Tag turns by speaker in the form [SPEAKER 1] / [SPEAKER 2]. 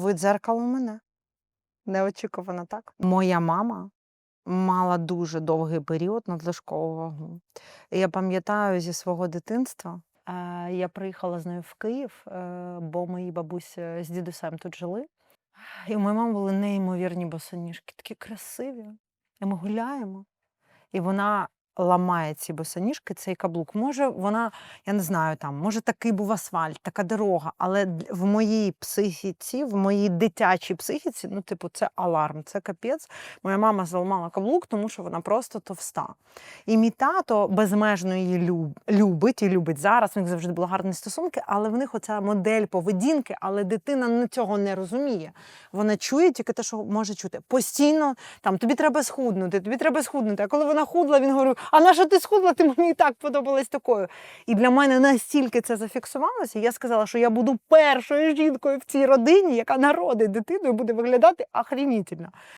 [SPEAKER 1] ви дзеркало мене. Неочікувано так. Моя мама мала дуже довгий період надлишкову вагу. Я пам'ятаю зі свого дитинства. е, Я приїхала з нею в Київ, е, бо мої бабуся з дідусем тут жили. І у моєї мами були неймовірні босоніжки, такі красиві. І ми гуляємо. І вона ламає ці босоніжки, цей каблук. Може, вона, я не знаю, там, може, такий був асфальт, така дорога, але в моїй психіці, в моїй дитячій психіці, ну, типу, це аларм, це капець. Моя мама зламала каблук, тому що вона просто товста. І мій тато безмежно її люб, любить і любить зараз. У них завжди були гарні стосунки, але в них оця модель поведінки, але дитина цього не розуміє. Вона чує тільки те, що може чути. Постійно там тобі треба схуднути, тобі треба схуднути. А коли вона худла, він говорив: А на що ти схудла? Ти мені і так подобалась такою. І для мене настільки це зафіксувалося. Я сказала, що я буду першою жінкою в цій родині, яка народить дитину і буде виглядати охренітельно.